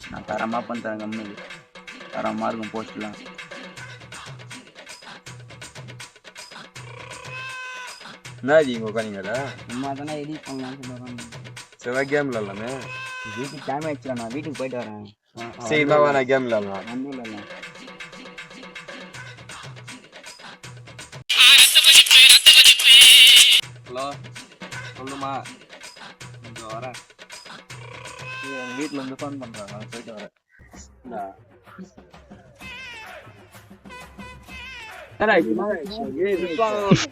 நான் தரமாக பண்ணுறேன் கம்மி. தரமாக இருக்கும் போஸ்ட்லாம் என்னது இங்கே உட்காந்தீங்கடா சும்மா தானே எடிட் பண்ணலாம்னு சொல்லுவாங்க செவ்வாய் கேம் விளாட்லாமே வீட்டுக்கு டைம் ஆயிடுச்சுல நான் வீட்டுக்கு போயிட்டு வரேன். சரி வா நான் கேம் விளாட்லாம் வந்து இல்லை ஹலோ சொல்லுமா? இங்கே வரேன். எங்கள் வீட்டில் இருந்து ஃபோன் பண்ணுறாங்க நான் போயிட்டு வரேன்.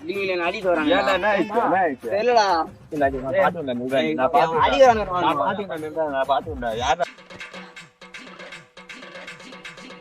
நீங்க அடிக்க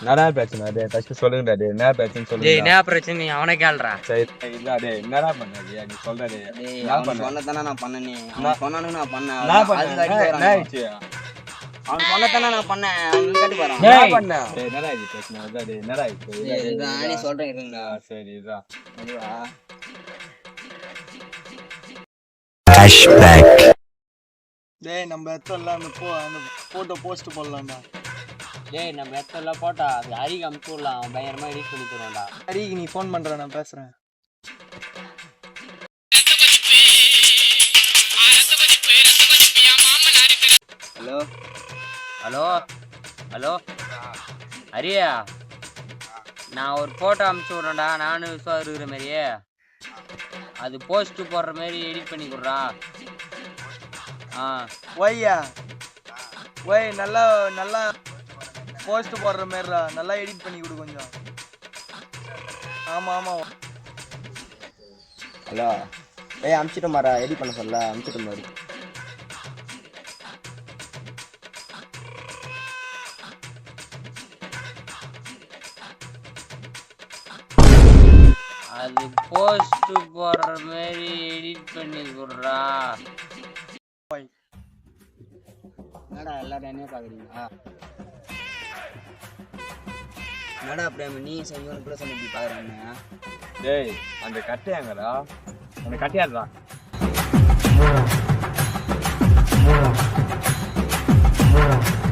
என்னடா நான் பண்ணேன் பிரச்சனை டேய் ஃபர்ஸ்ட் சொல்லுங்கடா டேய். என்ன பிரச்சனை சொல்லுங்க டேய் என்ன பிரச்சனை? அவனே கேளுடா சரி. இல்ல டேய். என்னடா பண்ண? டேய் நீ சொல்ற என்ன அவன் பண்ண? சொன்னதானே நான் பண்ணனே நான்- சொன்னானுங்க நான் பண்ணேன். என்ன- அவன் சொன்னதானே நான் பண்ணேன். அவன் கேட்டு போறான் என்ன பண்ண டேய் என்னடா இது பிரச்சனை? அதான் டேய் என்னடா இது? டேய், டேய், இதுதான் நானே இதுதான். சொல்றேன் இருங்கடா சரி இதான் அதுவா டேய், நம்ம இடத்துல அந்த போ- அந்த photo post போடலாம்டா. டேய் நம்ம இடத்துல போட்டா அது அரிக்கு அமுச்சு விடலாம். அவன் பயங்கரமா எடிட் பண்ணி தருவான்டா. ஹரிக்கு நீ phone பண்றா, நான் பேசுறேன். ஹலோ? ஹலோ? ஹலோ? ஹரியா? நான் ஒரு ஃபோட்டோ அமுச்சு விட்றேன்டா. நானும் விசுவா இருக்கிற மாதிரியே. அது போஸ்ட் போடுற மாதிரி எடிட் பண்ணி கொடுறா. ஒய்யா? ஒய், நல்லா நல்லா post போடுற மாதிரிடா. நல்லா edit பண்ணி கொடு கொஞ்சம். ஆமா ஆமா. ஹலோ. ஏய் அமுச்சிட்டு மாறா. எடிட் பண்ண சொல்ல அமுச்சிட்டு மாறு. அது போஸ்ட் போடுற மாதிரி எடிட் பண்ணி கொடுறா. என்னடா எல்லாரும் என்ன பாக்குறீங்களா என்னடா பிரேம் நீ செஞ்சவனு கூட சொல்லி பாக்குறாங்க டேய் அந்த கட்டையாங்கடா அந்த கட்டையாடுறா Mura.